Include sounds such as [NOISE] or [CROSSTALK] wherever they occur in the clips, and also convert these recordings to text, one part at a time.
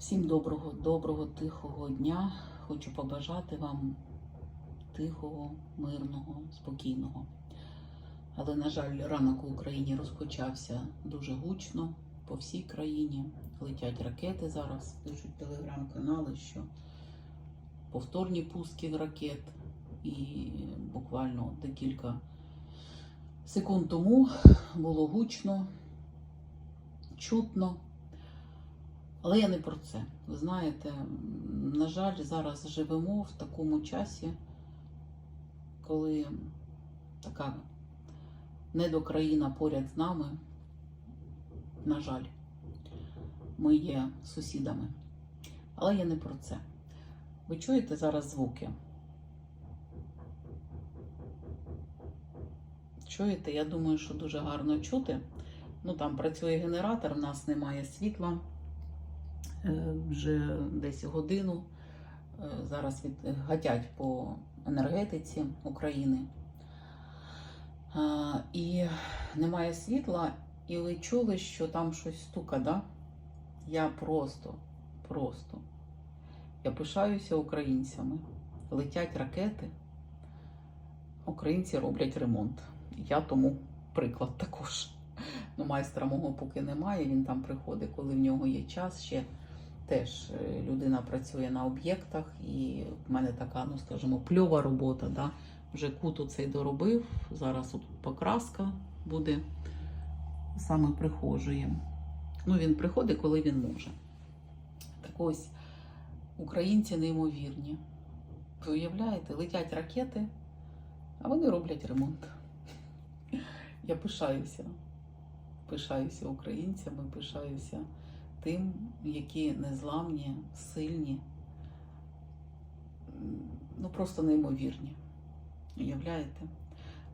Всім доброго, доброго, тихого дня. Хочу побажати вам тихого, мирного, спокійного. Але, на жаль, ранок в Україні розпочався дуже гучно по всій країні. Летять ракети зараз, пишуть телеграм-канали, що повторні пуски ракет. І буквально декілька секунд тому було гучно, чутно. Але я не про це. Ви знаєте, на жаль, зараз живемо в такому часі, коли така недокраїна поряд з нами, на жаль, ми є сусідами. Але я не про це. Ви чуєте зараз звуки? Чуєте? Я думаю, що дуже гарно чути. Ну там працює генератор, в нас немає світла. Е, вже десь годину. Е, Зараз від... гатять по енергетиці України. І немає світла, і ви чули, що там щось стука, да? Я просто, просто. Я пишаюся українцями. Летять ракети, українці роблять ремонт. Я тому приклад також. Ну, майстра мого поки немає, він там приходить, коли в нього є час. Ще теж е, людина працює на об'єктах, і в мене така, ну скажімо, пльова робота. Да? Вже кут оцей доробив. Зараз от покраска буде саме прихожої. Ну, він приходить, коли він може. Так ось українці неймовірні. Ви уявляєте, летять ракети, а вони роблять ремонт. [LAUGHS] Я пишаюся. Пишаюся українцями, пишаюся тим, які незламні, сильні, ну просто неймовірні. Уявляєте?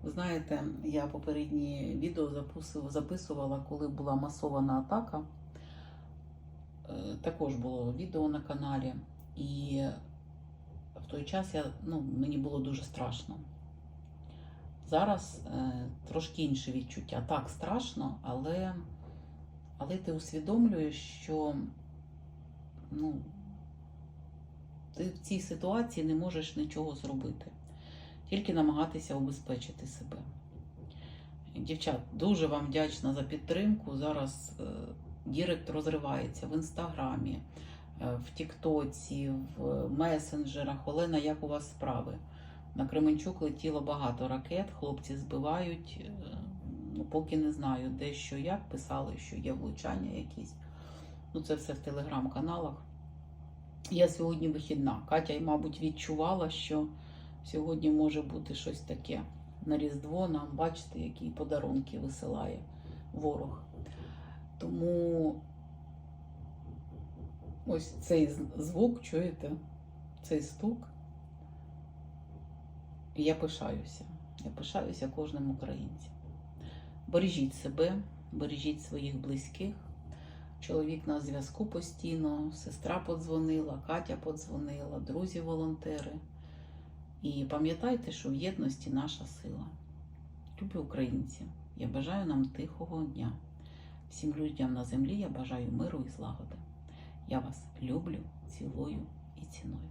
Ви знаєте, я попередні відео записувала, записувала, коли була масована атака. Е, Також було відео на каналі, і в той час я, ну, мені було дуже страшно. Зараз е, трошки інше відчуття. Так, страшно, але, але ти усвідомлюєш, що ну, ти в цій ситуації не можеш нічого зробити, тільки намагатися обезпечити себе. Дівчат, дуже вам вдячна за підтримку. Зараз е, Дірект розривається в інстаграмі, е, в Тіктоці, в месенджерах. Олена, як у вас справи? На Кременчук летіло багато ракет, хлопці збивають. Ну, поки не знаю, де що як. Писали, що є влучання якісь. Ну, це все в телеграм-каналах. Я сьогодні вихідна. Катя, мабуть, відчувала, що сьогодні може бути щось таке. На Різдво нам, бачите, які подарунки висилає ворог. Тому ось цей звук, чуєте? Цей стук. І я пишаюся. Я пишаюся кожним українцем. Бережіть себе, бережіть своїх близьких. Чоловік на зв'язку постійно, сестра подзвонила, Катя подзвонила, друзі-волонтери. І пам'ятайте, що в єдності наша сила. Любі українці, я бажаю нам тихого дня. Всім людям на землі я бажаю миру і злагоди. Я вас люблю, цілую і ціную.